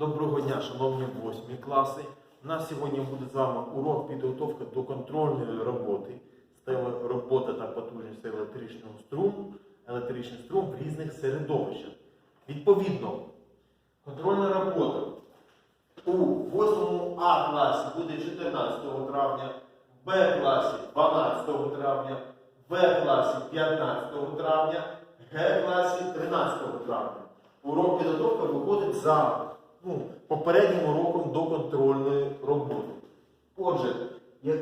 Доброго дня, шановні восьмі класи. У нас сьогодні буде з вами урок підготовки до контрольної роботи робота та потужність електричного струму, електричний струм в різних середовищах. Відповідно, контрольна робота у 8 А класі буде 14 травня, Б класі 12 травня, В класі 15 травня, Г класі 13 травня. Урок підготовки виходить за ну, попереднім уроком до контрольної роботи. Отже,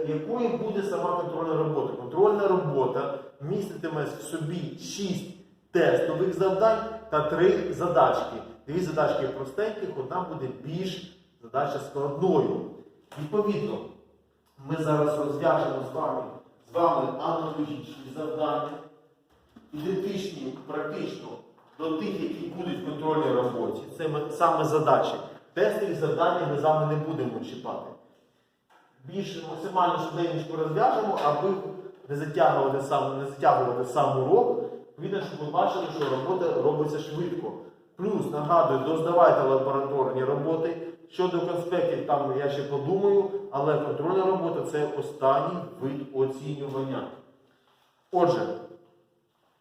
якою буде сама контрольна робота? Контрольна робота міститиме в собі 6 тестових завдань та 3 задачки. Дві задачки простеньких, одна буде більш задача складною. Відповідно, ми зараз розв'яжемо з вами, з вами аналогічні завдання, ідентичні практично до тих, які будуть в контрольній роботі. Це саме задачі. Тестові завдання ми з вами не будемо чіпати. Більш максимально швиденько розв'яжемо, аби не затягувати сам, не затягувати сам урок. Відповідно, щоб ви бачили, що робота робиться швидко. Плюс, нагадую, доздавайте лабораторні роботи. Щодо конспектів, там я ще подумаю, але контрольна робота це останній вид оцінювання. Отже,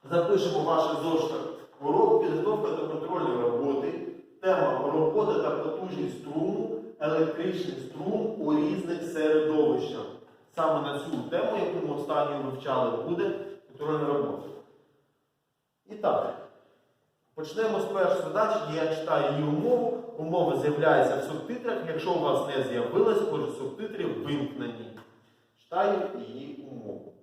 запишемо ваше зошитах урок підготовка до контрольної роботи. Тема робота та потужність струму, електричний струм у різних середовищах. Саме на цю тему, яку ми останньою вивчали, буде контрольна робота. І так, почнемо з першої задачі. Я читаю її умову. Умова з'являється в субтитрах. Якщо у вас не з'явилось, отже, субтитри вимкнені. Читаю її умову.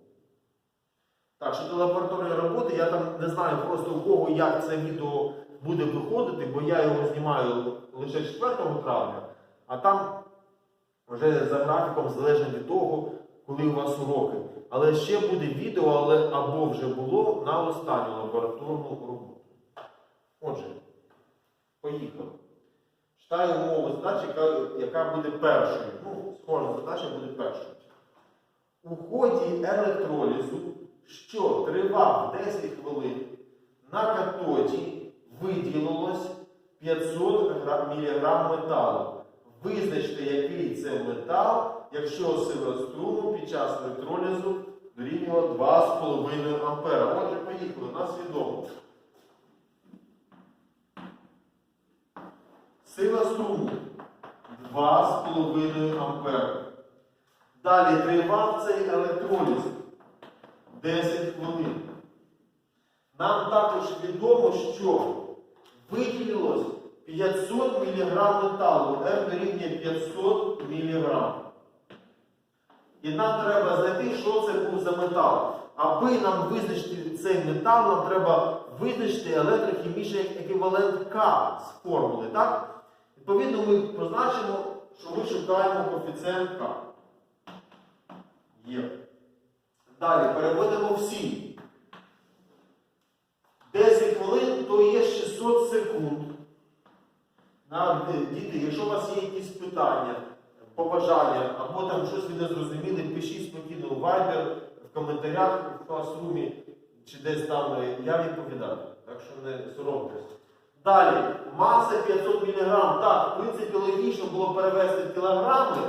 Так, щодо лабораторної роботи, я там не знаю просто у кого як це відео буде виходити, бо я його знімаю лише 4 травня, а там вже за графіком залежно від того, коли у вас уроки. Але ще буде відео, але або вже було на останню лабораторну роботу. Отже, поїхали. Читаю умову задачі, яка, буде першою. Ну, схожа задача буде першою. У ході електролізу, що тривав 10 хвилин, на катоді виділилось 500 мг металу. Визначте, який це метал, якщо сила струму під час електролізу дорівнювала 2,5 ампера. Отже, поїхали, у нас відомо. Сила струму 2,5 ампера. Далі тривав цей електроліз 10 хвилин. Нам також відомо, що виділилось 500 мг металу, R дорівнює 500 мг. І нам треба знайти, що це був за метал. Аби нам визначити цей метал, нам треба визначити електрохімічний еквівалент К з формули. Так? Відповідно, ми позначимо, що ми шукаємо коефіцієнт К. Є. Далі переводимо всі. 10 хвилин то є 600 секунд. Діти, якщо у вас є якісь питання, побажання, або там щось не зрозуміли, пишіть спокійно у Viber, в коментарях, в класрумі, чи десь там е, я відповідаю. Так що не соромтесь. Далі, маса 500 мг. Так, в принципі, логічно було перевести кілограми,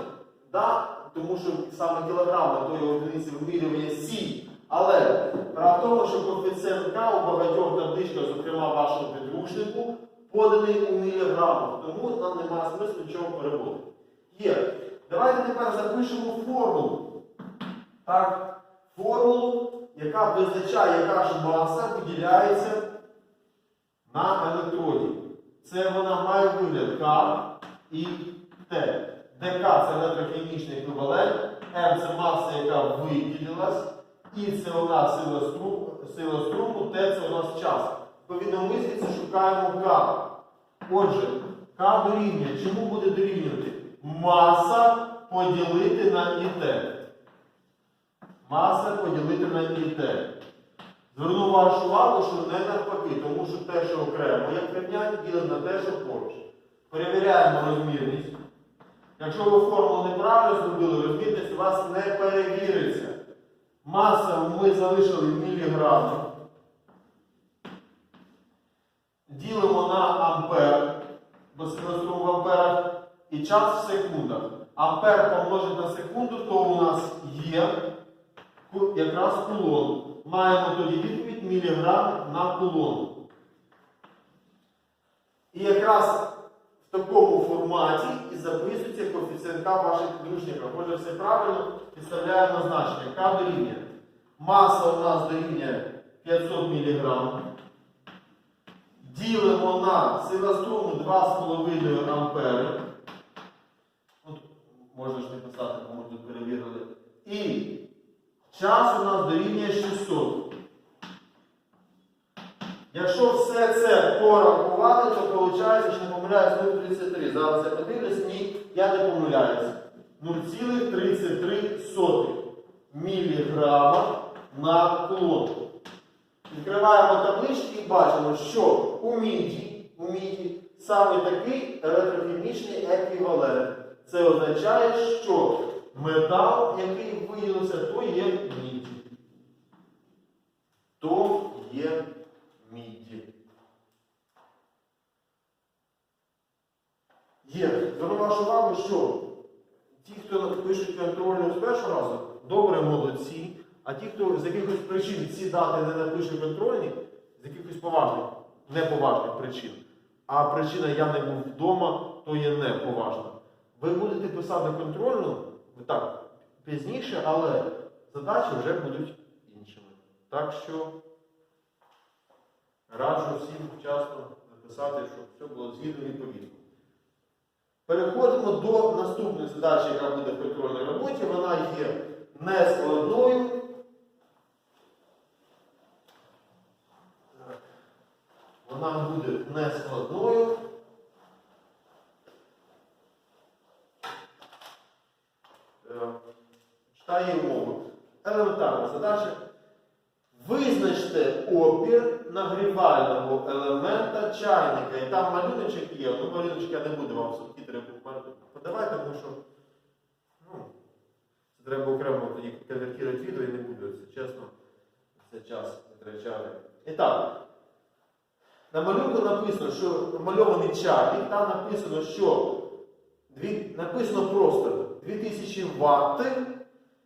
да? Тому що саме кілограми тої одиниці вимірювання Сі. Але в тому, що коефіцієнт К у багатьох табличках, зокрема в вашому підручнику, поданий у міліграмах, тому нам немає смислу нічого переводити. Є. Давайте тепер запишемо формулу. Так, формулу, яка визначає, яка ж маса виділяється на електроді. Це вона має вигляд К і Т. ДК це електрохімічний еквівалент, М це маса, яка виділилась, І це у нас сила струму, сила струму, Т це у нас час. Відповідно, ми звідси шукаємо К. Отже, К дорівнює. Чому буде дорівнювати? Маса поділити на ІТ. Маса поділити на ІТ. Зверну вашу увагу, що не навпаки, тому що те, що окремо, як рівняння, ділить на те, що поруч. Перевіряємо розмірність. Якщо ви формулу неправильно зробили, розмірність у вас не перевіриться. Маса ми залишили в міліграмах. Ділимо на ампер, струму в амперах і час в секундах. Ампер помножить на секунду, то у нас є якраз кулон. Маємо тоді відповідь міліграм на кулон. І якраз в такому форматі і записується коефіцієнт ваших підручниках. Отже, все правильно підставляємо значення. К дорівнює. Маса у нас дорівнює 500 мг. Ділимо на сила струму 2,5 ампери. От, можна ж не писати, бо тут перевірили. І час у нас дорівнює 600. Якщо все це порахувати, то виходить, що не помиляюсь 0,33. Зараз я подивлюсь, ні, я не помиляюсь. 0,33 міліграма на кулон. Відкриваємо таблички і бачимо, що у міді, у міді саме такий електрохімічний еквівалент. Це означає, що метал, який виділився, то є міді. То є міді. Є. Зверну вашу увагу, що ті, хто пишуть контрольну з першого разу, добре молодці. А ті, хто з якихось причин ці дати не напише контрольні, з якихось поважних, неповажних причин, а причина я не був вдома, то є неповажна. Ви будете писати контрольну, так, пізніше, але задачі вже будуть іншими. Так що раджу всім вчасно записати, щоб все було згідно відповідно. Переходимо до наступної задачі, яка буде в контрольній роботі. Вона є нескладною. Вона буде нескладною. Е, Читаю умову. Елементарна задача. Визначте опір нагрівального елемента чайника. І там малюночок є. Ну, малюночок я не буду вам субтитри подавати, тому що ну, це треба окремо тоді конвертувати відео і не буду, це чесно, це час витрачати. І так, на малюнку написано, що намальований чайник, там написано, що написано просто 2000 Вт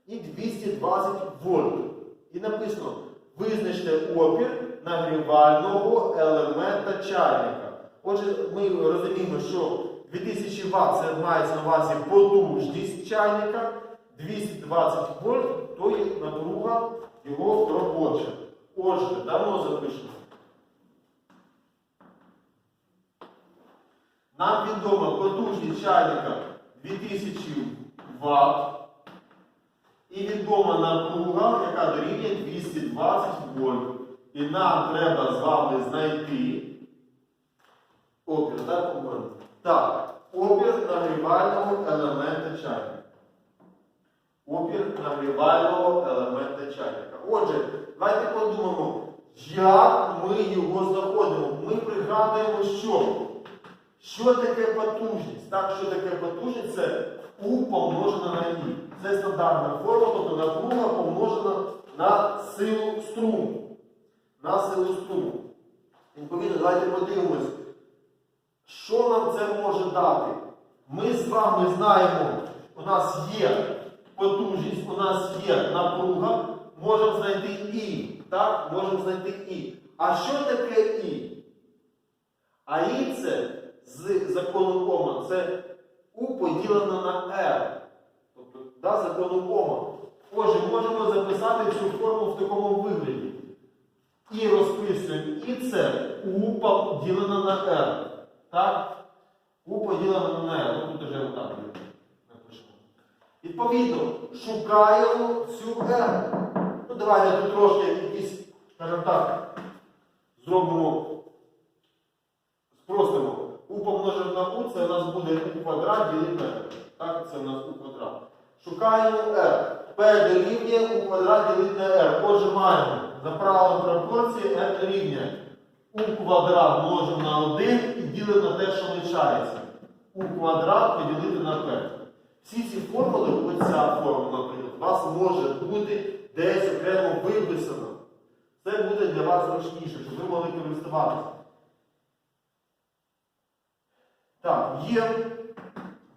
і 220 вольт. І написано, визначте опір нагрівального елемента чайника. Отже, ми розуміємо, що 2000 Вт це мається на увазі потужність чайника, 220 вольт то є напруга його робоча. Отже, давно запишемо. Нам відомо потужність чайника 2000 Вт. І відома напруга, яка дорівнює 220 вольт. І нам треба з вами знайти опір, так? Так, опір нагрівального елемента чайника. Опір нагрівального елемента чайника. Отже, давайте подумаємо, як ми його знаходимо. Ми пригадуємо, що. Що таке потужність? Так, що таке потужність? Це У помножена на І. Це стандартна форма, тобто напруга помножена на силу струму. На силу струму. Відповідно, давайте подивимось, що нам це може дати. Ми з вами знаємо, у нас є потужність, у нас є напруга, можемо знайти І. Так, можемо знайти І. А що таке І? А І це з закону Ома, це У поділено на R. Да, закону Ома. Отже, можемо записати цю форму в такому вигляді. І розписуємо І це У поділено на R. Так? У поділено на R. Ну, тут вже отак напишемо. Відповідно, шукаємо цю R. Ну, давайте тут трошки якісь, скажімо так, зробимо, спростимо. У помножимо на У, це у нас буде У квадрат ділити на R. Так, це у нас У квадрат. Шукаємо R. P дорівнює У квадрат ділити на R. Отже, маємо за правилом пропорції R дорівнює У квадрат множимо на 1 і ділимо на те, що лишається. У квадрат поділити на P. Всі ці формули, оця формула, наприклад, у вас може бути десь окремо виписано. Це буде для вас зручніше, щоб ви могли користуватися. Так, є.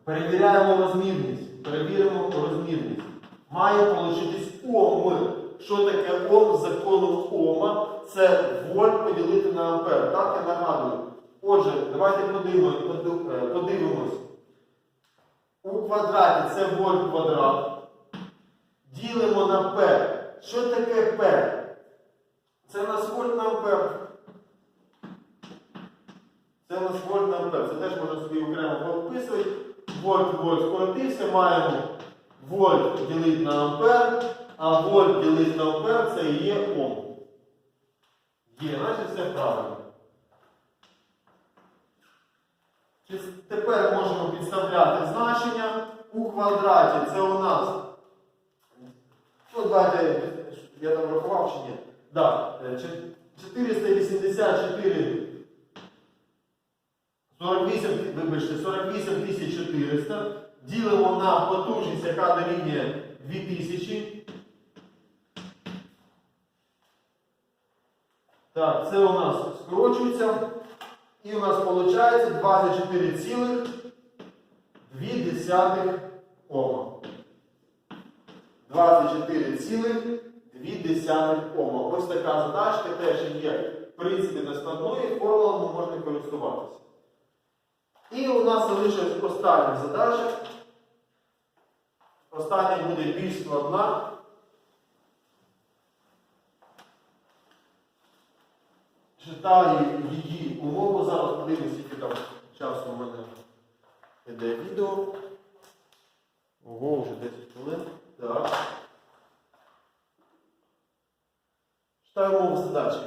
Перевіряємо розмірність. Перевіримо розмірність. Має получитись Ом. Що таке Ом закону Ома? Це вольт поділити на ампер. Так, я нагадую. Отже, давайте е, подивимось. У квадраті це вольт квадрат. Ділимо на П. Що таке П? Це нас вольт на ампер. Це у нас вольт на ампер. Це теж можна собі окремо повписувати. Вольт, вольт скоротився, маємо вольт ділити на ампер, а вольт ділити на ампер це є Ом. Є, значить все правильно. Тепер можемо підставляти значення у квадраті. Це у нас. Ну, давайте, я там рахував чи ні. Да, е, 484 48, вибачте, 48 400 ділимо на потужність, яка дорівнює 2000. Так, це у нас скорочується. І у нас виходить 24,2 Ома. 24,2 Ома. Ось така задачка теж є, в принципі, нескладною, формулами можна користуватися. І у нас залишилась остання задача. Остання буде більш складна. Читаю її умову. Зараз подивимося, скільки там часу у мене йде відео. Ого, вже 10 хвилин. Так. Читаю умову задачі.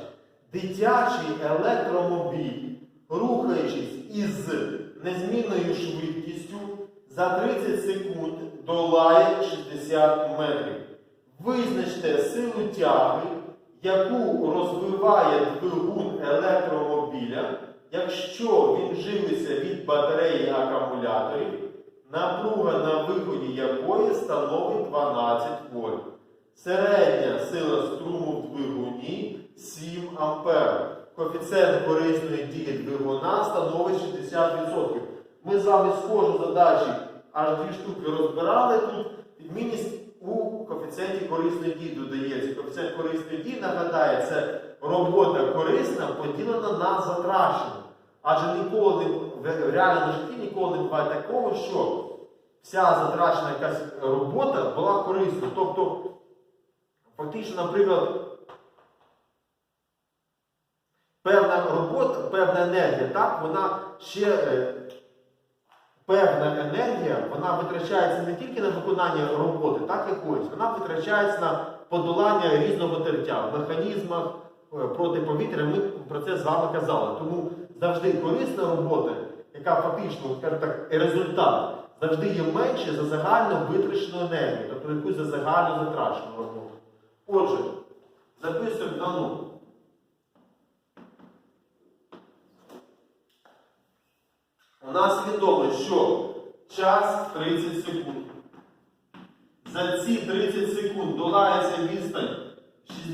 Дитячий електромобіль, рухаючись із незмінною швидкістю, за 30 секунд долає 60 метрів. Визначте силу тяги, яку розвиває двигун електромобіля, якщо він живиться від батареї акумуляторів, напруга на виході якої становить 12 вольт. Середня сила струму в двигуні 7 ампер. Коефіцієнт корисної дії двигуна становить 60%. Ми з вами схожу задачі аж дві штуки розбирали. Тут відмінність у коефіцієнті корисної дії додається. Коефіцієнт корисної дії нагадає, це робота корисна поділена на затрачену. Адже ніколи не в реальному житті ніколи не буває такого, що вся затрачена якась робота була корисною. Тобто, фактично, наприклад, певна робота, певна енергія, так, вона ще е, певна енергія, вона витрачається не тільки на виконання роботи, так якоїсь, вона витрачається на подолання різного тертя в механізмах е, протиповітря. Ми про це з вами казали. Тому завжди корисна робота, яка фактично, так, результат, завжди є менше за загальну витрачену енергію, тобто якусь за загальну затрачену роботу. Отже, записуємо дану. У нас відомо, що час 30 секунд. За ці 30 секунд долається відстань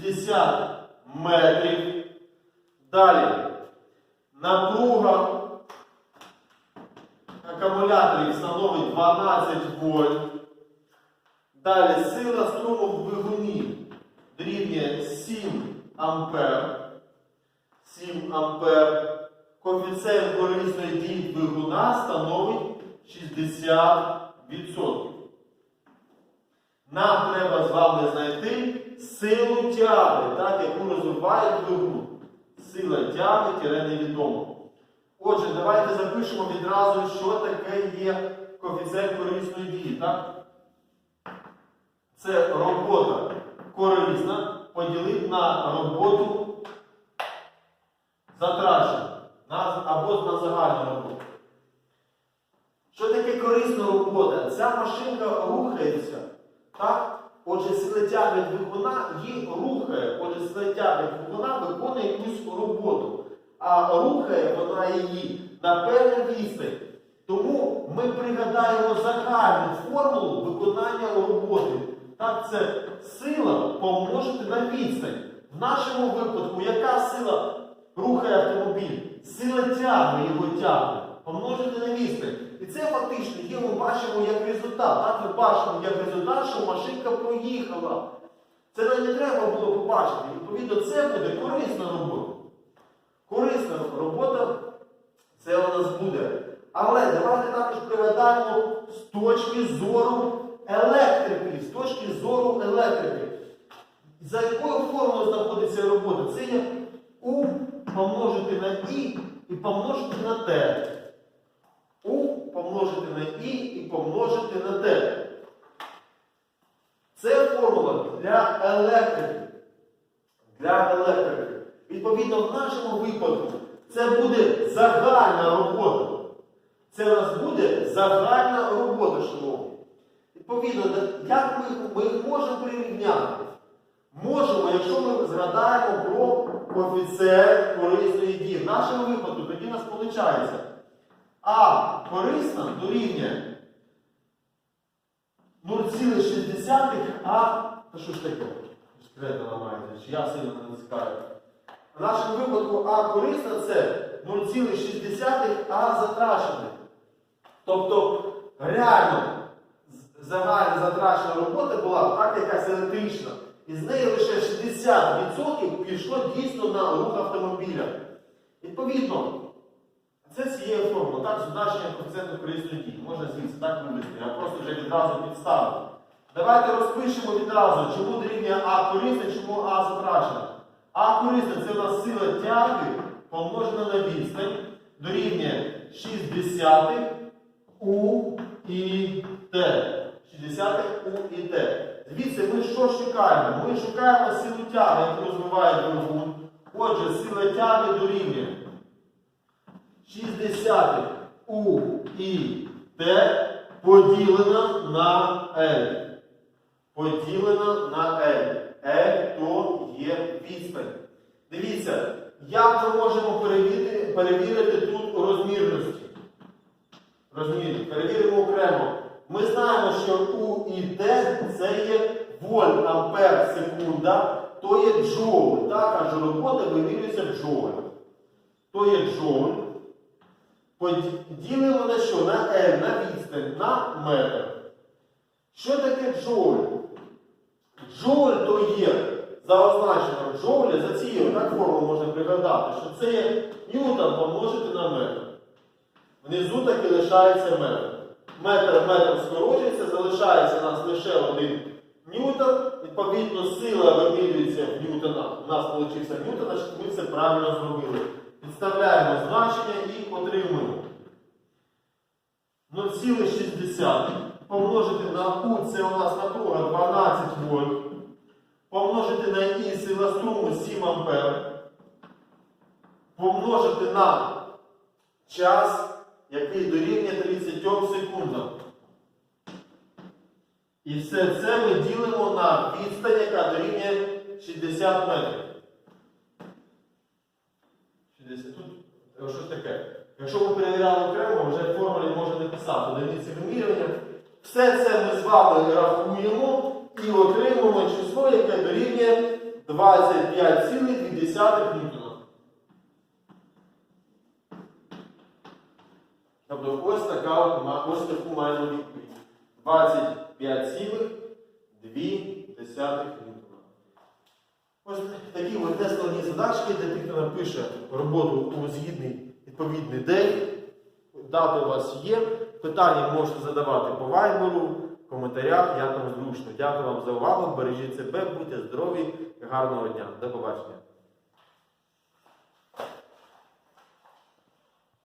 60 метрів. Далі напруга акумуляторів становить 12 вольт. Далі сила струму в двигуні дорівнює 7 ампер. 7 ампер. Коефіцієнт корисної дії двигуна становить 60%. Нам треба з вами знайти силу тяги, так, яку розвиває двигун. Сила тяги тире невідомо. Отже, давайте запишемо відразу, що таке є коефіцієнт корисної дії. Так? Це робота корисна поділити на роботу затрачену. На, або роботу. Що таке корисна робота? Ця машинка рухається. Так? Отже, сила тяги двигуна її рухає. Отже, сила тяги двигуна виконує якусь роботу. А рухає вона її на певну відстань. Тому ми пригадаємо загальну формулу виконання роботи. Так, це сила помножити на відстань. В нашому випадку, яка сила рухає автомобіль? Сила тяги його тяги помножити на відстань. І це фактично є, ми бачимо як результат. Так, ми бачимо як результат, що машинка проїхала. Це нам не треба було побачити. Відповідно, це буде корисна робота. Корисна робота це у нас буде. Але давайте також пригадаємо з точки зору електрики, з точки зору електрики. За якою формулою знаходиться робота? Це є У помножити на І і помножити на Т. У помножити на І і помножити на Т. Це формула для електрики. Для електрики. Відповідно, в нашому випадку це буде загальна робота. Це у нас буде загальна робота, шановні. Відповідно, як ми, ми можемо прирівняти? Можемо, якщо ми згадаємо про коефіцієнт корисної дії. В нашому випадку тоді нас виходить А корисна дорівнює 0,6, а. Та що ж таке? Скрета ламається, чи я сильно не натискаю. В нашому випадку А корисна це 0,6 А затрачене. Тобто реально загальна затрачена робота була так якась електрична. І з неї лише 60% пішло дійсно на рух автомобіля. Відповідно, це цією формулою, так, зображення коефіцієнту корисної дії. Можна звідси так вивести, я просто вже відразу підставлю. Давайте розпишемо відразу, чому дорівнює А корисне, чому А затрачена. А корисне це у нас сила тяги помножена на відстань, дорівнює 6 десятих У і Т. 60 У і Т. Звідси ми що шукаємо? Ми шукаємо силу тяги, яку розвиває двигун. Отже, сила тяги дорівнює 60 У і Т поділена на L. Поділена на L. L то є відстань. Дивіться, як ми можемо перевірити, перевірити тут розмірності. Розумієте, перевіримо окремо. Ми знаємо, що У і Т це є вольт ампер секунда, то є джоуль. Так, аж робота вимірюється джоуль. То є джоуль. Поділимо на що? На L, на відстань, на метр. Що таке джоуль? Джоуль то є за означенням джоуля, за цією так формулу можна пригадати, що це є ньютон помножити на метр. Внизу так і лишається метр. Метр метр скорочується, залишається у нас лише один ньютон. Відповідно, сила вимірюється в ньютонах. У нас вийшов ньютон, значить ми все правильно зробили. Підставляємо значення і отримуємо. 0,6 помножити на У, це у нас напруга 12 вольт. Помножити на І сила струму 7 ампер. Помножити на час, який дорівнює 30 секундам. І все це ми ділимо на відстань, яка дорівнює 60 метрів. 60. Тут е, що ж таке? Якщо ми перевіряли окремо, вже формулі можна не писати одиниці вимірювання. Все це ми з вами рахуємо і отримуємо число, яке дорівнює 25,2 ньютона. Тобто ось така от ось таку маємо відповідь. 25,2 ньютона. Ось такі от нескладні задачки, де тих, хто напише роботу у згідний відповідний день. Дати у вас є. Питання можете задавати по вайберу, в коментарях, як вам зручно. Дякую вам за увагу. Бережіть себе, будьте здорові, гарного дня. До побачення.